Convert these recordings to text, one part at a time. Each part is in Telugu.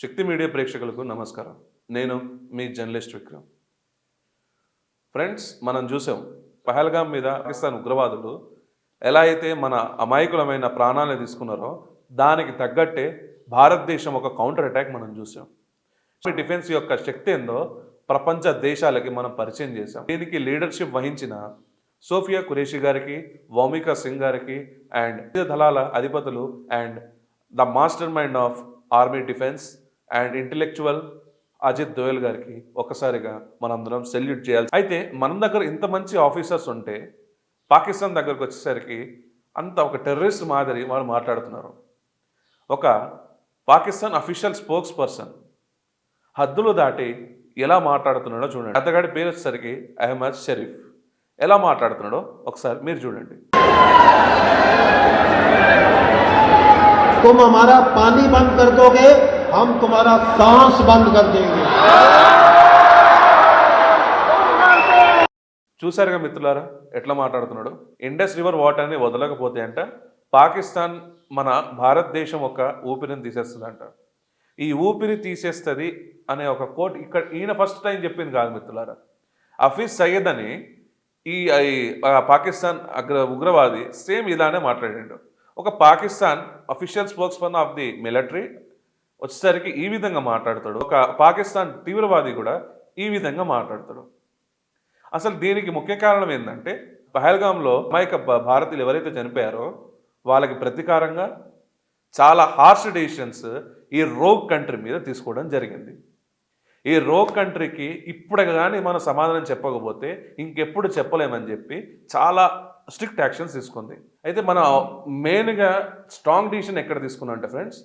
శక్తి మీడియా ప్రేక్షకులకు నమస్కారం. నేను మీ జర్నలిస్ట్ విక్రమ్. ఫ్రెండ్స్ మనం చూసాం పహల్గాం మీద పాకిస్తాన్ ఉగ్రవాదులు ఎలా అయితే మన అమాయకులమైన ప్రాణాలను తీసుకున్నారో దానికి తగ్గట్టే భారతదేశం ఒక కౌంటర్ అటాక్ మనం చూసాం. డిఫెన్స్ యొక్క శక్తి ఏందో ప్రపంచ దేశాలకి మనం పరిచయం చేశాం. దీనికి లీడర్షిప్ వహించిన సోఫియా కురేషి గారికి వౌమికా సింగ్ గారికి అండ్ దళాల అధిపతులు and the master mind of army defence and intellectual Ajit Doval గారికి ఒకసారిగా మనందరం సెల్యూట్ చేయాలి అయితే మన దగ్గర ఇంత మంచి ఆఫీసర్స్ ఉంటే పాకిస్తాన్ దగ్గరకు వచ్చేసరికి అంత ఒక టెర్రరిస్ట్ మాదిరి వాళ్ళు మాట్లాడుతున్నారు ఒక పాకిస్తాన్ అఫీషియల్ స్పోక్స్ పర్సన్ హద్దులు దాటి ఎలా మాట్లాడుతున్నాడో చూడండి అతగాడి పేరు వచ్చేసరికి అహ్మద్ షరీఫ్ ఎలా మాట్లాడుతున్నాడో ఒకసారి మీరు చూడండి तुम हमारा पानी बंद कर दोगे हम तुम्हारा सांस बंद कर देंगे చూశారుగా మిత్రులారా ఎట్లా మాట్లాడుతున్నాడు ఇండస్ రివర్ వాటర్ని వదలకపోతే అంట పాకిస్తాన్ మన భారతదేశం ఒక ఊపిరిని తీసేస్తుందంట ఈ ఊపిరి తీసేస్తుంది అనే ఒక కోట్ ఇక్కడ ఈయన ఫస్ట్ టైం చెప్పింది కాదు మిత్రులారా హఫీజ్ సయ్యద్ అని ఈ ఈ, ఆ, పాకిస్తాన్ అగ్ర ఉగ్రవాది సేమ్ ఇలానే మాట్లాడాడు ఒక Pakistan official spokesperson of the military వచ్చేసరికి ఈ విధంగా మాట్లాడతాడు. ఒక పాకిస్తాన్ తీవ్రవాది కూడా ఈ విధంగా మాట్లాడతాడు. అసలు దీనికి ముఖ్య కారణం ఏంటంటే పహల్గాంలో అమాయక భ- భారతీయులు ఎవరైతే చనిపోయారో వాళ్ళకి ప్రతీకారంగా చాలా హార్ష్ డెసిషన్స్ ఈ రోగ్ కంట్రీ మీద తీసుకోవడం జరిగింది. ఈ రోగ్ కంట్రీకి ఇప్పుడు కానీ మనం సమాధానం చెప్పకపోతే ఇంకెప్పుడు చెప్పలేమని చెప్పి చాలా స్ట్రిక్ట్ యాక్షన్స్ తీసుకుంది. అయితే మన మెయిన్గా స్ట్రాంగ్ డిసిషన్ ఎక్కడ తీసుకున్నాం అంటే ఫ్రెండ్స్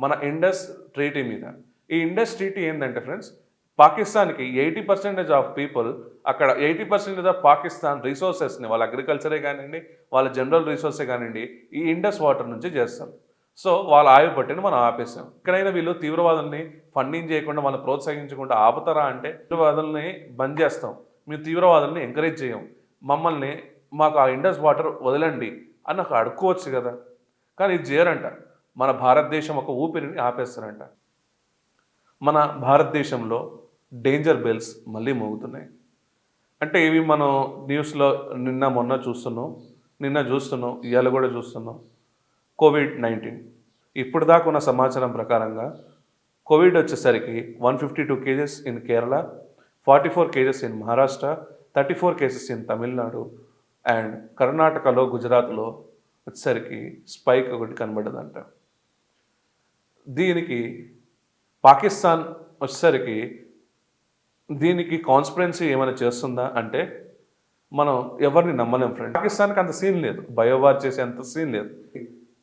మన ఇండస్ ట్రీటీ మీద. ఈ ఇండస్ ట్రీటీ ఏంటంటే ఫ్రెండ్స్ పాకిస్తాన్కి ఎయిటీ పర్సెంటేజ్ ఆఫ్ పీపుల్ అక్కడ ఎయిటీ పర్సెంటేజ్ ఆఫ్ పాకిస్తాన్ రిసోర్సెస్ని వాళ్ళ అగ్రికల్చరే కానివ్వండి వాళ్ళ జనరల్ రిసోర్సే కానివ్వండి ఈ ఇండస్ వాటర్ నుంచి చేస్తారు. సో వాళ్ళ ఆయువు పట్టిని మనం ఆపేసాం. ఇక్కడైనా వీళ్ళు తీవ్రవాదుల్ని ఫండింగ్ చేయకుండా మనం ప్రోత్సహించకుండా ఆపుతారా అంటే తీవ్రవాదుల్ని బంద్ చేస్తాం. మేము తీవ్రవాదుల్ని ఎంకరేజ్ చేయం. మమ్మల్ని మాకు ఆ ఇండస్ వాటర్ వదలండి అని నాకు అడుక్కోవచ్చు కదా. కానీ ఇది చేయరంట. మన భారతదేశం ఒక ఊపిరిని ఆపేస్తారంట. మన భారతదేశంలో డేంజర్ బెల్స్ మళ్ళీ మోగుతున్నాయి. అంటే ఇవి మనం న్యూస్లో నిన్న మొన్న చూస్తున్నాం నిన్న చూస్తున్నాం ఇవాళ కూడా చూస్తున్నాం. Covid nineteen. ఇప్పుడు దాకా ఉన్న సమాచారం ప్రకారంగా కోవిడ్ వచ్చేసరికి one fifty two cases in Kerala forty four cases in Maharashtra thirty four cases in Tamil Nadu and కర్ణాటకలో గుజరాత్లో వచ్చేసరికి స్పైక్ ఒకటి కనబడ్డదంట. దీనికి పాకిస్తాన్ వచ్చేసరికి దీనికి కాన్స్పిరెన్సీ ఏమైనా చేస్తుందా అంటే మనం ఎవరిని నమ్మలేం ఫ్రెండ్ పాకిస్తాన్కి అంత సీన్ లేదు. బయోవార్ చేసే అంత సీన్ లేదు.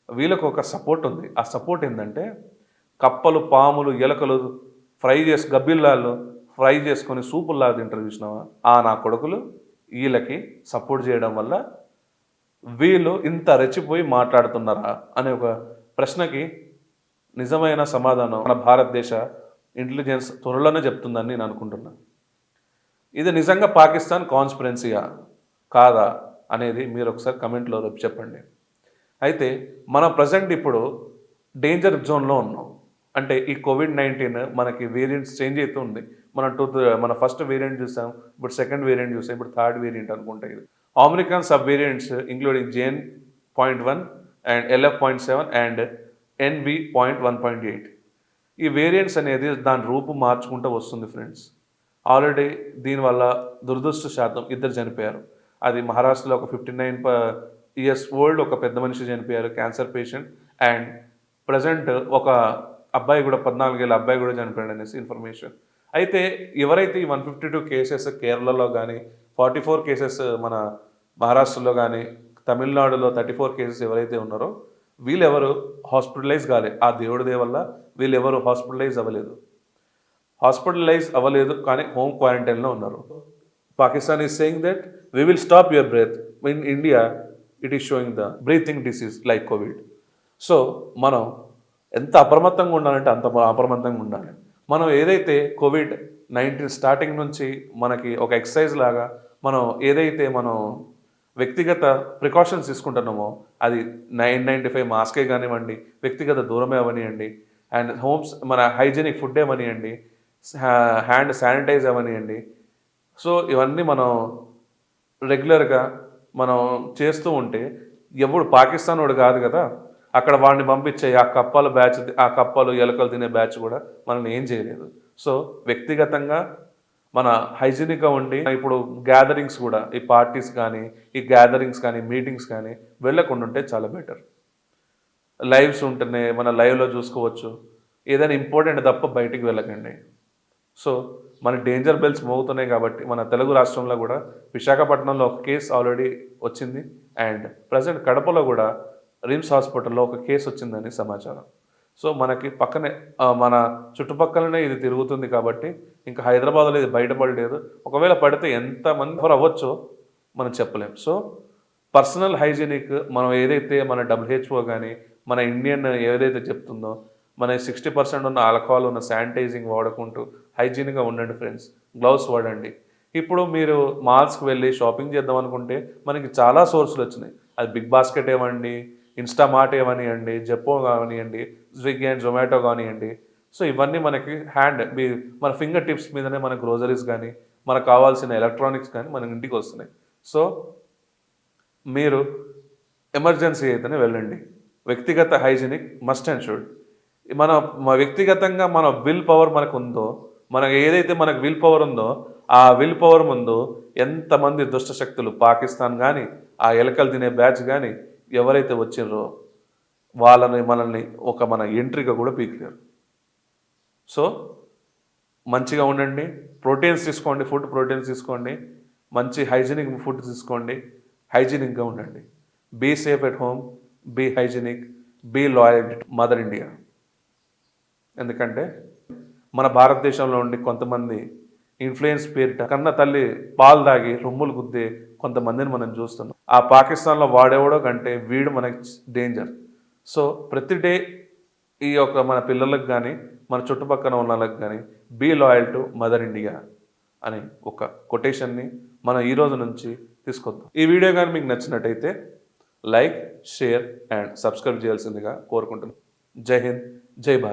వీళ్ళకు ఒక సపోర్ట్ ఉంది. ఆ సపోర్ట్ ఏంటంటే కప్పలు పాములు ఎలకలు ఫ్రై చేసి గబ్బిల్లాలు ఫ్రై చేసుకొని సూపుల్లా తింటారు చూసినావా? ఆ నా కొడుకులు వీళ్ళకి సపోర్ట్ చేయడం వల్ల వీళ్ళు ఇంత రెచ్చిపోయి మాట్లాడుతున్నారా అనే ఒక ప్రశ్నకి నిజమైన సమాధానం మన భారతదేశ ఇంటెలిజెన్స్ త్వరలోనే చెప్తుందని నేను అనుకుంటున్నా. ఇది నిజంగా పాకిస్తాన్ కాన్స్పిరెన్సీయా కాదా అనేది మీరు ఒకసారి కమెంట్లో రేపు చెప్పండి. అయితే మనం ప్రజెంట్ ఇప్పుడు డేంజర్ జోన్లో ఉన్నాం. అంటే ఈ కోవిడ్ నైన్టీన్ మనకి వేరియంట్స్ చేంజ్ అవుతూ ఉంది. మనం టూ మన ఫస్ట్ వేరియంట్ చూసాం ఇప్పుడు సెకండ్ వేరియంట్ చూసాం ఇప్పుడు థర్డ్ వేరియంట్ అనుకుంటా ఇది. Omicron sub variants including JN point one and LF point seven and NB point one point eight ఈ వేరియంట్స్ అనేది దాని రూపు మార్చుకుంటూ వస్తుంది ఫ్రెండ్స్ ఆల్రెడీ దీనివల్ల దురదృష్ట శాతం ఇద్దరు చనిపోయారు. అది మహారాష్ట్రలో ఒక ఫిఫ్టీ నైన్ ఇయర్స్ ఓల్డ్ ఒక పెద్ద మనిషి చనిపోయారు క్యాన్సర్ పేషెంట్ అండ్ ప్రజెంట్ ఒక అబ్బాయి కూడా పద్నాలుగేళ్ళ అబ్బాయి కూడా చనిపోయాడు అనేసి ఇన్ఫర్మేషన్ అయితే ఎవరైతే ఈ వన్ ఫిఫ్టీ టూ కేసెస్ కేరళలో కానీ ఫార్టీ ఫోర్ కేసెస్ మన మహారాష్ట్రలో కానీ తమిళనాడులో థర్టీ ఫోర్ కేసెస్ ఎవరైతే ఉన్నారో వీళ్ళెవరు హాస్పిటలైజ్ కాలే. ఆ దేవుడి వల్ల వీళ్ళెవరు హాస్పిటలైజ్ అవ్వలేదు. హాస్పిటలైజ్ అవ్వలేదు కానీ హోమ్ క్వారంటైన్లో ఉన్నారు. Pakistan is saying that we will stop your breath. In India it is showing the breathing disease like Covid. So మనం ఎంత అప్రమత్తంగా ఉండాలంటే అంత అప్రమత్తంగా ఉండాలి. మనం ఏదైతే కోవిడ్ నైన్టీన్ స్టార్టింగ్ నుంచి మనకి ఒక ఎక్సర్సైజ్ లాగా మనం ఏదైతే మనం వ్యక్తిగత ప్రికాషన్స్ తీసుకుంటున్నామో అది నైన్ నైంటీ ఫైవ్ మాస్కే కానివ్వండి వ్యక్తిగత దూరమే అవనివ్వండి అండ్ హోమ్స్ మన హైజీనిక్ ఫుడ్ ఏమనియండి హ్యాండ్ శానిటైజ్ అవనియండి. సో ఇవన్నీ మనం రెగ్యులర్గా మనం చేస్తూ ఉంటే ఎవడు పాకిస్తాన్ వాడు కాదు కదా అక్కడ వాడిని పంపించే ఆ కప్పలు బ్యాచ్ ఆ కప్పలు ఎలకలు తినే బ్యాచ్ కూడా మనల్ని ఏం చేయలేదు. సో వ్యక్తిగతంగా మన హైజీనిక్గా ఉండి ఇప్పుడు గ్యాదరింగ్స్ కూడా ఈ పార్టీస్ కానీ ఈ గ్యాదరింగ్స్ కానీ మీటింగ్స్ కానీ వెళ్ళకుండా ఉంటే చాలా బెటర్ లైవ్స్ ఉంటేనే మన లైవ్లో చూసుకోవచ్చు. ఏదైనా ఇంపార్టెంట్ తప్ప బయటికి వెళ్ళకండి. సో మన డేంజర్ బెల్స్ మోగుతున్నాయి కాబట్టి మన తెలుగు రాష్ట్రంలో కూడా విశాఖపట్నంలో ఒక కేసు ఆల్రెడీ వచ్చింది. అండ్ ప్రజెంట్ కడపలో కూడా రిమ్స్ హాస్పిటల్లో ఒక కేసు వచ్చిందని సమాచారం. సో మనకి పక్కనే మన చుట్టుపక్కలనే ఇది తిరుగుతుంది కాబట్టి ఇంకా హైదరాబాద్లో ఇది బయటపడలేదు. ఒకవేళ పడితే ఎంతమంది ఎవరు అవ్వచ్చో మనం చెప్పలేం. సో పర్సనల్ హైజీనిక్ మనం ఏదైతే మన డబ్ల్యూహెచ్ఓ కానీ మన ఇండియన్ ఏదైతే చెప్తుందో మన సిక్స్టీ పర్సెంట్ ఉన్న ఆల్కహాల్ ఉన్న శానిటైజింగ్ వాడుకుంటూ హైజీనిక్గా ఉండండి ఫ్రెండ్స్. గ్లౌస్ వాడండి. ఇప్పుడు మీరు మాల్స్కి వెళ్ళి షాపింగ్ చేద్దాం అనుకుంటే మనకి చాలా సోర్సులు వచ్చినాయి. అది బిగ్ బాస్కెట్ ఏమండి? ఇన్స్టామార్ట్ ఏమనియండి జెప్పో కానివ్వండి స్విగ్గీ అండ్ జొమాటో కానివ్వండి సో ఇవన్నీ మనకి హ్యాండ్ మీ మన ఫింగర్ టిప్స్ మీదనే మన గ్రోజరీస్ కానీ మనకు కావాల్సిన ఎలక్ట్రానిక్స్ కానీ మన ఇంటికి వస్తున్నాయి. సో మీరు ఎమర్జెన్సీ అయితేనే వెళ్ళండి. వ్యక్తిగత హైజీనిక్ మస్ట్ అండ్ షుడ్ మన మన వ్యక్తిగతంగా మన విల్ పవర్ మనకు ఉందో మనకు ఏదైతే మనకు విల్ పవర్ ఉందో ఆ విల్ పవర్ ముందు ఎంతమంది దుష్ట శక్తులు పాకిస్తాన్ కానీ ఆ ఎలకలు తినే బ్యాచ్ కానీ ఎవరైతే వచ్చారో వాళ్ళని మనల్ని ఒక మన ఎంట్రీగా కూడా పీకలేరు సో మంచిగా ఉండండి ప్రోటీన్స్ తీసుకోండి ఫుడ్ ప్రోటీన్స్ తీసుకోండి మంచి హైజీనిక్ ఫుడ్ తీసుకోండి హైజీనిక్గా ఉండండి. Be safe at home be hygienic be loyal mother India. ఎందుకంటే మన భారతదేశంలో ఉండి కొంతమంది ఇన్ఫ్లుయెన్స్ పేరిట కన్న తల్లి పాలు దాగి రొమ్ములు గుద్దే కొంతమందిని మనం చూస్తున్నాం. ఆ పాకిస్తాన్లో వాడేవాడో కంటే వీడు మనకి డేంజర్. సో ప్రతి డే ఈ యొక్క మన పిల్లలకు కానీ మన చుట్టుపక్కల ఉన్న వాళ్ళకి కానీ be loyal to mother India అని ఒక కొటేషన్ని మనం ఈ రోజు నుంచి తీసుకొద్దాం. ఈ వీడియో కానీ మీకు నచ్చినట్టయితే లైక్ షేర్ అండ్ సబ్స్క్రైబ్ చేయాల్సిందిగా కోరుకుంటున్నాను జై హింద్ జై భారత్.